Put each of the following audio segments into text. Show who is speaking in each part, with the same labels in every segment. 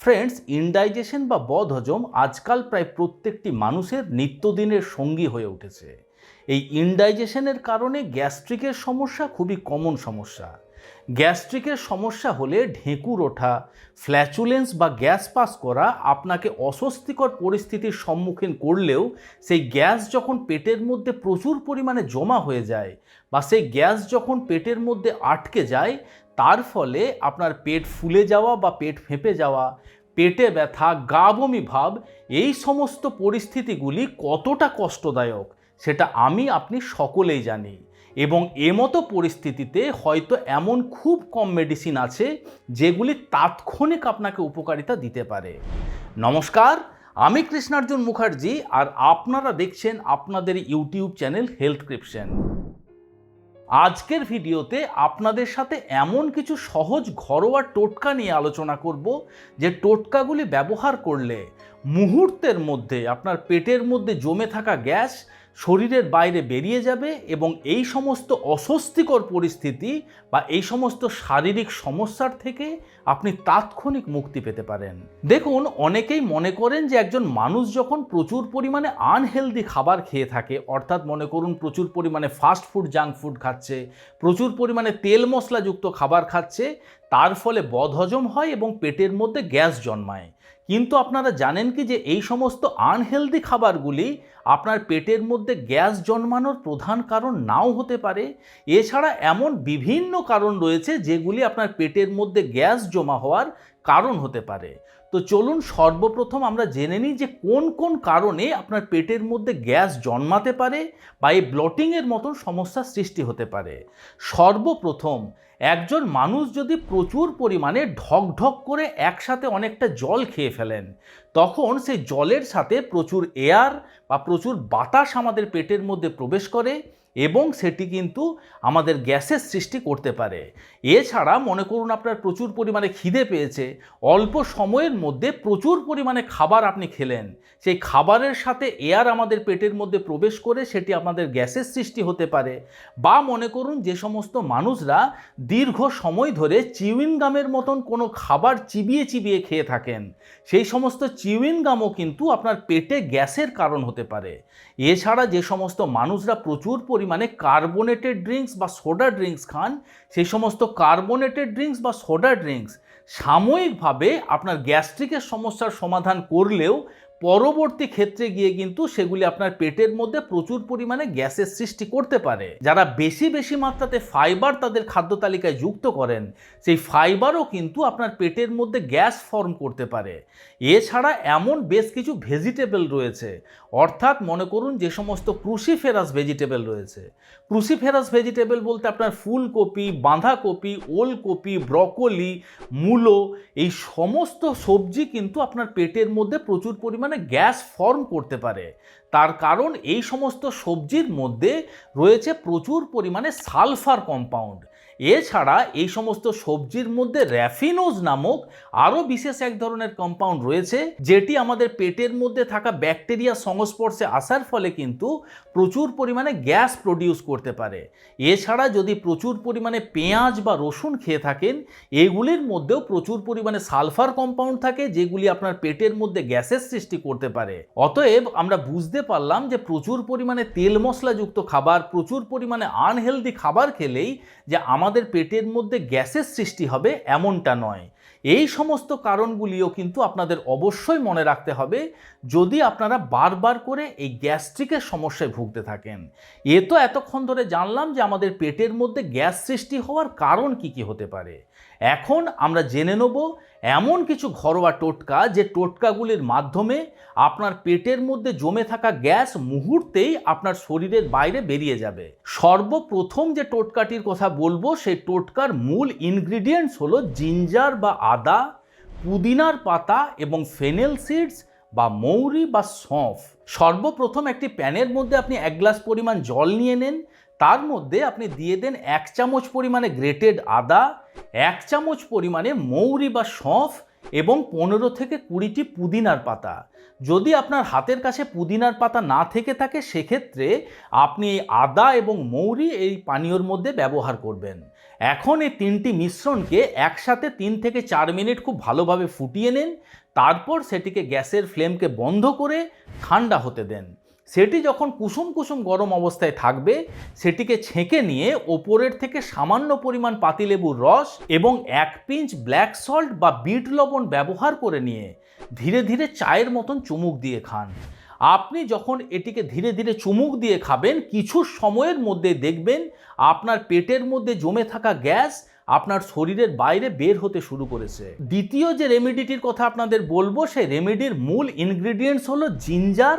Speaker 1: Friends indigestion বা বদহজম আজকাল প্রায় প্রত্যেকটি মানুষের নিত্যদিনের সঙ্গী হয়ে উঠেছে। এই ইনডাইজেশনের কারণে গ্যাস্ট্রিকের সমস্যা খুবই কমন সমস্যা। গ্যাস্ট্রিকের সমস্যা হলে ঢেঁকুর ওঠা ফ্ল্যাচুলেন্স বা গ্যাস পাস করা আপনাকে অস্বস্তিকর পরিস্থিতির সম্মুখীন করলেও সেই গ্যাস যখন পেটের মধ্যে প্রচুর পরিমাণে জমা হয়ে যায় বা সেই গ্যাস যখন পেটের মধ্যে আটকে যায় তার ফলে আপনার পেট ফুলে যাওয়া বা পেট ফেঁপে যাওয়া, পেটে ব্যথা, গা বমি ভাব, এই সমস্ত পরিস্থিতিগুলি কতটা কষ্টদায়ক সেটা আমি আপনি সকলেই জানি। এবং এমতো পরিস্থিতিতে হয়তো এমন খুব কম মেডিসিন আছে যেগুলি তাৎক্ষণিক আপনাকে উপকারিতা দিতে পারে। নমস্কার, আমি কৃষ্ণার্জুন মুখার্জি আর আপনারা দেখছেন আপনাদের ইউটিউব চ্যানেল হেলথ ক্রিপশন আজকের ভিডিওতে আপনাদের সাথে এমন কিছু সহজ ঘরোয়া টোটকা নিয়ে আলোচনা করব, যে টোটকাগুলি ব্যবহার করলে মুহূর্তের মধ্যে, আপনার পেটের মধ্যে জমে থাকা গ্যাস শরীরের বাইরে বেরিয়ে যাবে এবং এই সমস্ত অস্বস্তিকর পরিস্থিতি বা এই সমস্ত শারীরিক সমস্যার থেকে আপনি তাৎক্ষণিক মুক্তি পেতে পারেন। দেখুন, অনেকেই মনে করেন যে একজন মানুষ যখন প্রচুর পরিমাণে আনহেলদি খাবার খেয়ে থাকে, অর্থাৎ মনে করুন প্রচুর পরিমাণে ফাস্ট ফুড জাঙ্ক ফুড খাচ্ছে, প্রচুর পরিমাণে তেল মশলাযুক্ত খাবার খাচ্ছে, তার ফলে বদহজম হয় এবং পেটের মধ্যে গ্যাস জন্মায়। কিন্তু আপনারা জানেন কি যে এই সমস্ত আনহেলদি খাবারগুলি আপনার পেটের মধ্যে গ্যাস জন্মানোর প্রধান কারণ নাও হতে পারে। এছাড়া এমন বিভিন্ন কারণ রয়েছে যেগুলি আপনার পেটের মধ্যে গ্যাস জমা হওয়ার কারণ হতে পারে। তো চলুন সর্বপ্রথম আমরা জেনে নিই যে কোন কোন কারণে আপনার পেটের মধ্যে গ্যাস জন্মাতে পারে বা এই ব্লটিংয়ের মতন সমস্যার সৃষ্টি হতে পারে। সর্বপ্রথম, একজন মানুষ যদি প্রচুর পরিমাণে ঢক ঢক করে একসাথে অনেকটা জল খেয়ে ফেলেন, তখন সেই জলের সাথে প্রচুর এয়ার বা প্রচুর বাতাস আমাদের পেটের মধ্যে প্রবেশ করে এবং সেটি কিন্তু আমাদের গ্যাসের সৃষ্টি করতে পারে। এছাড়া মনে করুন আপনার প্রচুর পরিমাণে খিদে পেয়েছে, অল্প সময়ের মধ্যে প্রচুর পরিমাণে খাবার আপনি খেলেন। সেই খাবারের সাথে এয়ার আমাদের পেটের মধ্যে প্রবেশ করে সেটি আমাদের গ্যাসের সৃষ্টি হতে পারে। বা মনে করুন যে সমস্ত মানুষরা দীর্ঘ সময় ধরে চিউইন গামের মতন কোনো খাবার চিবিয়ে চিবিয়ে খেয়ে থাকেন। সেই সমস্ত চিউইন গামও কিন্তু আপনার পেটে গ্যাসের কারণ হতে পারে। এছাড়া যে সমস্ত মানুষরা প্রচুর পরিমাণে কার্বোনেটেড ড্রিঙ্কস বা সোডা ড্রিঙ্কস খান, সেই সমস্ত কার্বোনেটেড ড্রিঙ্কস বা সোডা ড্রিঙ্কস সাময়িকভাবে আপনার গ্যাস্ট্রিকের সমস্যার সমাধান করলেও পরবর্তী ক্ষেত্রে গিয়ে কিন্তু সেগুলি আপনার পেটের মধ্যে প্রচুর পরিমাণে গ্যাসের সৃষ্টি করতে পারে। যারা বেশি বেশি মাত্রাতে ফাইবার তাদের খাদ্য তালিকায় যুক্ত করেন, সেই ফাইবারও কিন্তু আপনার পেটের মধ্যে গ্যাস ফর্ম করতে পারে। এছাড়া এমন বেশ কিছু ভেজিটেবল রয়েছে। অর্থাৎ মনে করুন যে সমস্ত ক্রুসিফেরাস ভেজিটেবল রয়েছে। ক্রুসিফেরাস ভেজিটেবল বলতে আপনার ফুলকপি, বাঁধাকপি, ওলকপি ব্রকলি মূলো, এই সমস্ত সবজি কিন্তু আপনার পেটের মধ্যে প্রচুর পরিমাণে গ্যাস ফর্ম করতে পারে। তার কারণ এই সমস্ত সবজির মধ্যে রয়েছে প্রচুর পরিমাণে সালফার কম্পাউন্ড। এছাড়া এই সমস্ত সবজির মধ্যে র্যাফিনোজ নামক আরও বিশেষ এক ধরনের কম্পাউন্ড রয়েছে, যেটি আমাদের পেটের মধ্যে থাকা ব্যাকটেরিয়া সংস্পর্শে আসার ফলে কিন্তু প্রচুর পরিমাণে গ্যাস প্রডিউস করতে পারে। এছাড়া যদি প্রচুর পরিমাণে পেঁয়াজ বা রসুন খেয়ে থাকেন, এগুলির মধ্যেও প্রচুর পরিমাণে সালফার কম্পাউন্ড থাকে, যেগুলি আপনার পেটের মধ্যে গ্যাসের সৃষ্টি করতে পারে। অতএব আমরা বুঝতে পারলাম যে প্রচুর পরিমাণে তেল মশলাযুক্ত খাবার, প্রচুর পরিমাণে আনহেলদি খাবার খেলেই যে আমাদের পেটের মধ্যে গ্যাসের সৃষ্টি হবে এমনটা নয়। এই সমস্ত কারণগুলিও কিন্তু আপনাদের অবশ্যই মনে রাখতে হবে যদি আপনারা বারবার করে এই গ্যাস্ট্রিকের সমস্যায় ভুগতে থাকেন। এ তো এতক্ষণ ধরে জানলাম যে আমাদের পেটের মধ্যে গ্যাস সৃষ্টি হওয়ার কারণ কি কি হতে পারে। এখন আমরা জেনে নেব এমন কিছু ঘরোয়া টোটকা যে টোটকাগুলির মাধ্যমে আপনার পেটের মধ্যে জমে থাকা গ্যাস মুহূর্তেই আপনার শরীরের বাইরে বেরিয়ে যাবে। সর্বপ্রথম যে টোটকাটির কথা বলব সেই টোটকার মূল ইনগ্রিডিয়েন্টস হলো জিঞ্জার বা আদা, পুদিনার পাতা এবং ফেনেল সিডস বা মৌরি বা সঁফ। সর্বপ্রথম একটি প্যানের মধ্যে আপনি এক গ্লাস পরিমাণ জল নিয়ে নেন। তার মধ্যে আপনি দিয়ে দেন এক চামচ পরিমাণে গ্রেটেড আদা, এক চামচ পরিমাণে মৌরি বা সঁফ এবং পনেরো থেকে কুড়িটি পুদিনার পাতা। যদি আপনার হাতের কাছে পুদিনার পাতা না থেকে থাকে, সেক্ষেত্রে আপনি এই আদা এবং মৌরি এই পানীয়র মধ্যে ব্যবহার করবেন। এখন এই তিনটি মিশ্রণকে একসাথে তিন থেকে চার মিনিট খুব ভালোভাবে ফুটিয়ে নিন, তারপর সেটিকে গ্যাসের ফ্লেমকে বন্ধ করে ঠান্ডা হতে দেন। সেটি যখন কুসুম কুসুম গরম অবস্থায় থাকবে, সেটিকে ছেঁকে নিয়ে ওপরের থেকে সামান্য পরিমাণ পাতিলেবুর রস এবং এক পিঞ্চ ব্ল্যাক সল্ট বা বিট লবণ ব্যবহার করে নিয়ে ধীরে ধীরে চায়ের মতন চুমুক দিয়ে খান। আপনি যখন এটিকে ধীরে ধীরে চুমুক দিয়ে খাবেন, কিছু সময়ের মধ্যে দেখবেন আপনার পেটের মধ্যে জমে থাকা গ্যাস আপনার শরীরের বাইরে বের হতে শুরু করেছে। দ্বিতীয় যে রেমেডিটির কথা আপনাদের বলব, সেই রেমেডির মূল ইনগ্রিডিয়েন্টস হলো জিঞ্জার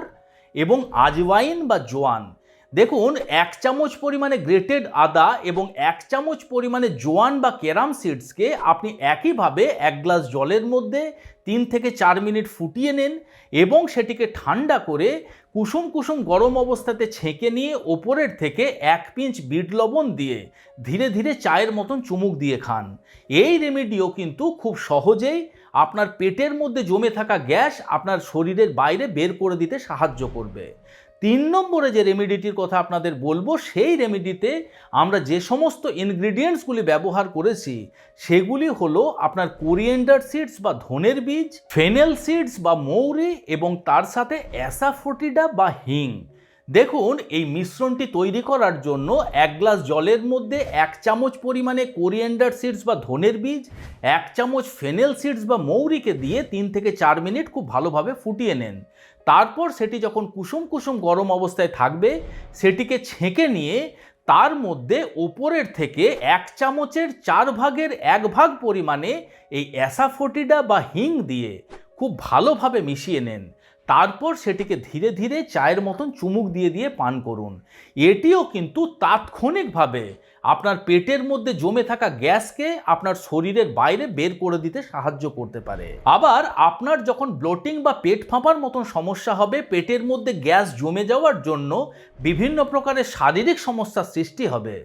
Speaker 1: এবং আজওয়াইন বা জোয়ান। দেখুন, এক চামচ পরিমাণে গ্রেটেড আদা এবং এক চামচ পরিমাণে জোয়ান বা ক্যারাম সিডসকে আপনি একইভাবে এক গ্লাস জলের মধ্যে তিন থেকে চার মিনিট ফুটিয়ে নেন এবং সেটিকে ঠান্ডা করে কুসুম কুসুম গরম অবস্থাতে ছেঁকে নিয়ে ওপরের থেকে এক পিঞ্চ বিট লবণ দিয়ে ধীরে ধীরে চায়ের মতন চুমুক দিয়ে খান। এই রেমেডিও কিন্তু খুব সহজেই আপনার পেটের মধ্যে জমে থাকা গ্যাস আপনার শরীরের বাইরে বের করে দিতে সাহায্য করবে। তিন নম্বরে যে রেমিডিটির কথা আপনাদের বলব, সেই রেমিডিতে আমরা যে সমস্ত ইনগ্রিডিয়েন্টসগুলি ব্যবহার করেছি, সেগুলি হলো আপনার কোরিয়েন্ডার সিডস বা ধনের বীজ ফেনেল সিডস বা মৌরি এবং তার সাথে অ্যাসাফোটিডা বা হিং দেখুন, এই মিশ্রণটি তৈরি করার জন্য এক গ্লাস জলের মধ্যে এক চামচ পরিমাণে কোরিয়েন্ডার সিডস বা ধনের বীজ, এক চামচ ফেনেল সিডস বা মৌরিকে দিয়ে তিন থেকে চার মিনিট খুব ভালোভাবে ফুটিয়ে নেন। তারপর সেটি যখন কুসুম কুসুম গরম অবস্থায় থাকবে, সেটিকে ছেঁকে নিয়ে তার মধ্যে ওপরের থেকে এক চামচের চার ভাগের এক ভাগ পরিমাণে এই অ্যাসাফোটিডা বা হিং দিয়ে খুব ভালোভাবে মিশিয়ে নেন। তারপর সেটিকে ধীরে ধীরে চায়ের মতন চুমুক দিয়ে দিয়ে পান করুন। এটিও কিন্তু তাৎক্ষণিকভাবে আপনার পেটের মধ্যে জমে থাকা গ্যাসকে আপনার শরীরের বাইরে বের করে দিতে সাহায্য করতে পারে। আবার আপনার যখন ব্লোটিং বা পেট ফাঁপার মতন সমস্যা হবে, পেটের মধ্যে গ্যাস জমে যাওয়ার জন্য বিভিন্ন প্রকারের শারীরিক সমস্যার সৃষ্টি হবে।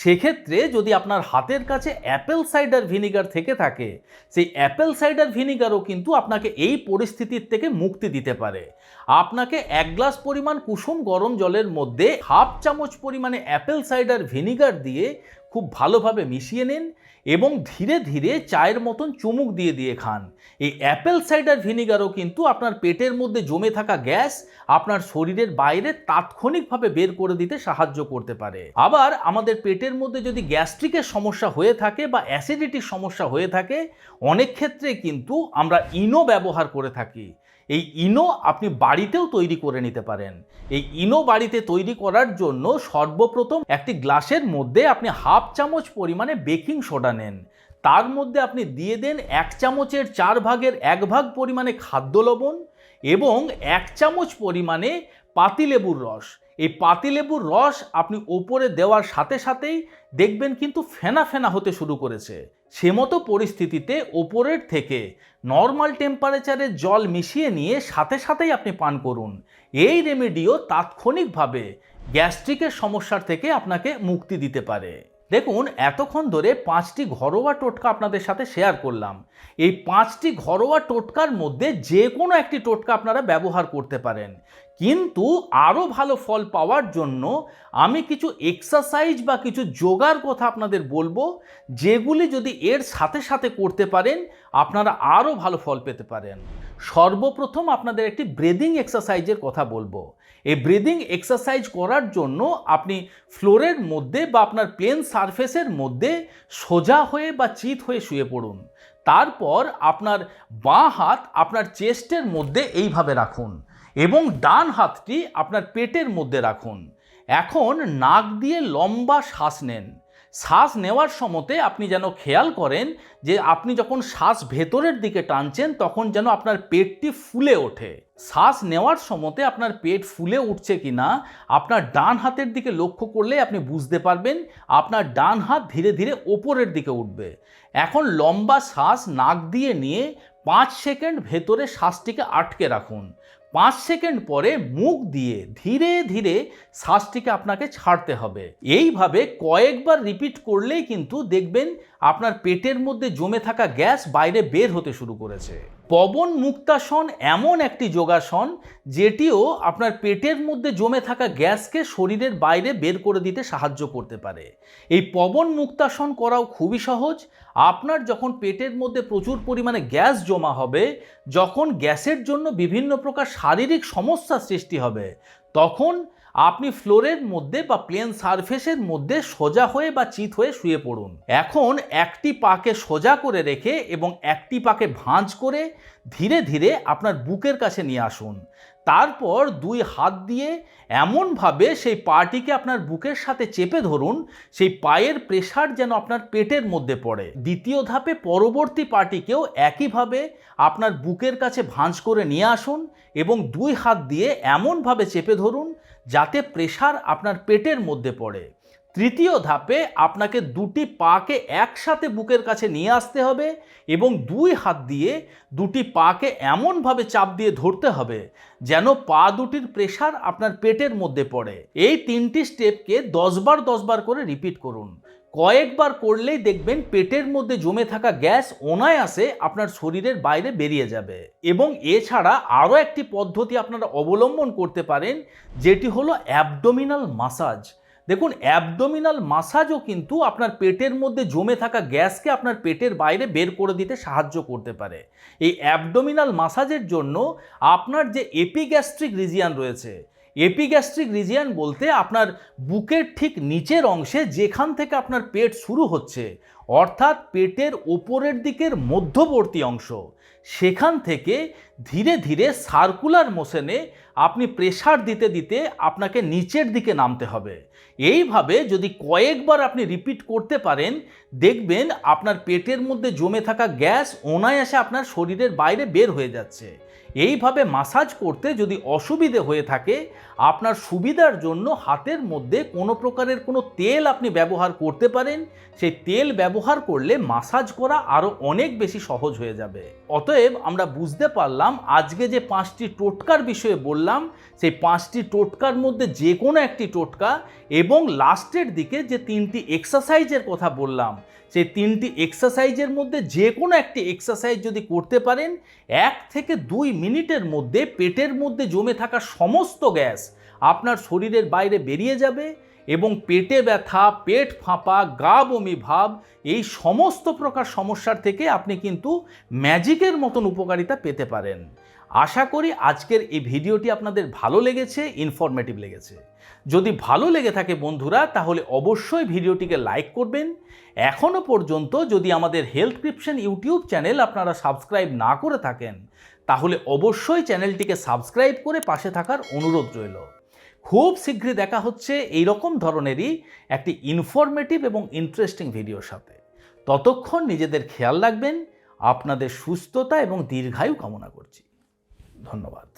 Speaker 1: সেক্ষেত্রে যদি আপনার হাতের কাছে অ্যাপেল সাইডার ভিনিগার থেকে থাকে, সেই অ্যাপেল সাইডার ভিনিগারও কিন্তু আপনাকে এই পরিস্থিতির থেকে মুক্তি দিতে পারে। আপনাকে এক গ্লাস পরিমাণ কুসুম গরম জলের মধ্যে হাফ চামচ পরিমাণে অ্যাপেল সাইডার ভিনিগার দিয়ে খুব ভালোভাবে মিশিয়ে নিন এবং ধীরে ধীরে চায়ের মতন চুমুক দিয়ে দিয়ে খান। এই অ্যাপেল সাইডার ভিনিগারও কিন্তু আপনার পেটের মধ্যে জমে থাকা গ্যাস আপনার শরীরের বাইরে তাৎক্ষণিকভাবে বের করে দিতে সাহায্য করতে পারে। আবার আমাদের পেটের মধ্যে যদি গ্যাস্ট্রিকের সমস্যা হয়ে থাকে বা অ্যাসিডিটির সমস্যা হয়ে থাকে, অনেক ক্ষেত্রে কিন্তু আমরা ইনো ব্যবহার করে থাকি। এই ইনো আপনি বাড়িতেও তৈরি করে নিতে পারেন। এই ইনো বাড়িতে তৈরি করার জন্য সর্বপ্রথম একটি গ্লাসের মধ্যে আপনি হাফ চামচ পরিমাণে বেকিং সোডা নেন। তার মধ্যে আপনি দিয়ে দেন এক চামচের চার ভাগের এক ভাগ পরিমাণে খাদ্য লবণ এবং এক চামচ পরিমাণে পাতিলেবুর রস। এই পাতিলেবুর রস আপনি ওপরে দেওয়ার সাথে সাথেই দেখবেন কিন্তু ফেনা ফেনা হতে শুরু করেছে। সে মতো পরিস্থিতিতে ওপরের থেকে নর্মাল টেম্পারেচারে জল মিশিয়ে নিয়ে সাথে সাথেই আপনি পান করুন। এই রেমেডিও তাৎক্ষণিকভাবে গ্যাস্ট্রিকের সমস্যার থেকে আপনাকে মুক্তি দিতে পারে। দেখুন, এতক্ষণ ধরে পাঁচটি ঘরোয়া টোটকা আপনাদের সাথে শেয়ার করলাম। এই পাঁচটি ঘরোয়া টোটকার মধ্যে যে কোনো একটি টোটকা আপনারা ব্যবহার করতে পারেন। কিন্তু আরও ভালো ফল পাওয়ার জন্য আমি কিছু এক্সারসাইজ বা কিছু যোগার কথা আপনাদের বলব, যেগুলি যদি এর সাথে সাথে করতে পারেন, আপনারা আরও ভালো ফল পেতে পারেন। সর্বপ্রথম আপনাদের একটি ব্রেদিং এক্সারসাইজের কথা বলব। এই ব্রিদিং এক্সারসাইজ করার জন্য আপনি ফ্লোরের মধ্যে বা আপনার প্লেন সারফেসের মধ্যে সোজা হয়ে বা চিত হয়ে শুয়ে পড়ুন। তারপর আপনার বাঁ হাত আপনার চেস্টের মধ্যে এইভাবে রাখুন। এবং ডান হাতটি আপনার পেটের মধ্যে রাখুন। এখন নাক দিয়ে লম্বা শ্বাস নেন। শ্বাস নেওয়ার সময়তে আপনি যেন খেয়াল করেন যে আপনি যখন শ্বাস ভেতরের দিকে টানছেন, তখন যেন আপনার পেটটি ফুলে ওঠে। শ্বাস নেওয়ার সময়তে আপনার পেট ফুলে উঠছে কি না আপনার ডান হাতের দিকে লক্ষ্য করলে আপনি বুঝতে পারবেন, আপনার ডান হাত ধীরে ধীরে ওপরের দিকে উঠবে। এখন লম্বা শ্বাস নাক দিয়ে নিয়ে পাঁচ সেকেন্ড ভেতরে শ্বাসটিকে আটকে রাখুন। পাঁচ সেকেন্ড পরে মুখ দিয়ে ধীরে ধীরে শ্বাসটিকে আপনাকে ছাড়তে হবে। এইভাবে কয়েকবার রিপিট করলেই কিন্তু দেখবেন আপনার পেটের মধ্যে জমে থাকা গ্যাস বাইরে বের হতে শুরু করেছে। পবন মুক্তাসন এমন একটি যোগাসন যেটিও আপনার পেটের মধ্যে জমে থাকা গ্যাসকে শরীরের বাইরে বের করে দিতে সাহায্য করতে পারে। এই পবন মুক্তাসন করাও খুবই সহজ। আপনার যখন পেটের মধ্যে প্রচুর পরিমাণে গ্যাস জমা হবে, যখন গ্যাসের জন্য বিভিন্ন প্রকার শারীরিক সমস্যা সৃষ্টি হবে, তখন আপনি ফ্লোরের মধ্যে বা প্লেন সারফেসের মধ্যে সোজা হয়ে বা চিত হয়ে শুয়ে পড়ুন। এখন একটি পাকে সোজা করে রেখে এবং একটি পাকে ভাঁজ করে ধীরে ধীরে আপনার বুকের কাছে নিয়ে আসুন। তারপর দুই হাত দিয়ে এমনভাবে সেই পাটিকে আপনার বুকের সাথে চেপে ধরুন, সেই পায়ের প্রেশার যেন আপনার পেটের মধ্যে পড়ে। দ্বিতীয় ধাপে পরবর্তী পাটিকেও একইভাবে আপনার বুকের কাছে ভাঁজ করে নিয়ে আসুন এবং দুই হাত দিয়ে এমনভাবে চেপে ধরুন, যাতে প্রেশার আপনার পেটের মধ্যে পড়ে। তৃতীয় ধাপে আপনাকে দুটি পাকে একসাথে বুকের কাছে নিয়ে আসতে হবে এবং দুই হাত দিয়ে দুটি পাকে এমনভাবে চাপ দিয়ে ধরতে হবে যেন পা দুটির প্রেশার আপনার পেটের মধ্যে পড়ে। এই তিনটি স্টেপকে দশবার দশবার করে রিপিট করুন। কয়েকবার করলেই দেখবেন পেটের মধ্যে জমে থাকা গ্যাস অনায়াসে আপনার শরীরের বাইরে বেরিয়ে যাবে। এবং এছাড়া আরও একটি পদ্ধতি আপনারা অবলম্বন করতে পারেন, যেটি হলো অ্যাবডোমিনাল মাসাজ। দেখুন অ্যাবডোমিনাল মাসাজও কিন্তু আপনার পেটের মধ্যে জমে থাকা গ্যাসকে আপনার পেটের বাইরে বের করে দিতে সাহায্য করতে পারে। এই অ্যাবডোমিনাল মাসাজের জন্য আপনার যে এপিগ্যাস্ট্রিক রিজিয়ান রয়েছে এপিগ্যাস্ট্রিক রিজিয়ান বলতে আপনার বুকের ঠিক নিচের অংশে যেখান থেকে আপনার পেট শুরু হচ্ছে অর্থাৎ পেটের ওপরের দিকের মধ্যবর্তী অংশ। সেখান থেকে ধীরে ধীরে সার্কুলার মোশনে আপনি প্রেশার দিতে দিতে আপনাকে নিচের দিকে নামতে হবে। এইভাবে যদি কয়েকবার আপনি রিপিট করতে পারেন, দেখবেন আপনার পেটের মধ্যে জমে থাকা গ্যাস অনায়াসে আপনার শরীরের বাইরে বের হয়ে যাচ্ছে। এইভাবে মাসাজ করতে যদি অসুবিধে হয়ে থাকে, আপনার সুবিধার জন্য হাতের মধ্যে কোনো প্রকারের কোনো তেল আপনি ব্যবহার করতে পারেন। সেই তেল ব্যবহার করলে মাসাজ করা আরও অনেক বেশি সহজ হয়ে যাবে। অতএব আমরা বুঝতে পারলাম আজকে যে পাঁচটি টোটকার বিষয়ে বললাম, সেই পাঁচটি টোটকার মধ্যে যে কোনো একটি টোটকা এবং লাস্টের দিকে যে তিনটি এক্সারসাইজের কথা বললাম, সেই তিনটি এক্সারসাইজের মধ্যে যে কোনো একটি এক্সারসাইজ যদি করতে পারেন, এক থেকে দুই মিনিটের মধ্যে পেটের মধ্যে জমে থাকা সমস্ত গ্যাস আপনার শরীরের বাইরে বেরিয়ে যাবে এবং পেটে ব্যথা, পেট ফাঁপা, গা বমি ভাব, এই সমস্ত প্রকার সমস্যার থেকে আপনি কিন্তু ম্যাজিকের মতন উপকারিতা পেতে পারেন। আশা করি আজকের এই ভিডিওটি আপনাদের ভালো লেগেছে ইনফরমেটিভ লেগেছে। যদি ভালো লেগে থাকে বন্ধুরা, তাহলে অবশ্যই ভিডিওটিকে লাইক করবেন। এখনও পর্যন্ত যদি আমাদের হেলথ ক্রিপশন ইউটিউব চ্যানেল আপনারা সাবস্ক্রাইব না করে থাকেন, তাহলে অবশ্যই চ্যানেলটিকে সাবস্ক্রাইব করে পাশে থাকার অনুরোধ রইল। খুব শীঘ্রই দেখা হচ্ছে এই রকম ধরনেরই একটি ইনফরমেটিভ এবং ইন্টারেস্টিং ভিডিওর সাথে। ততক্ষণ নিজেদের খেয়াল রাখবেন, আপনাদের সুস্থতা এবং দীর্ঘায়ু কামনা করছি। ধন্যবাদ।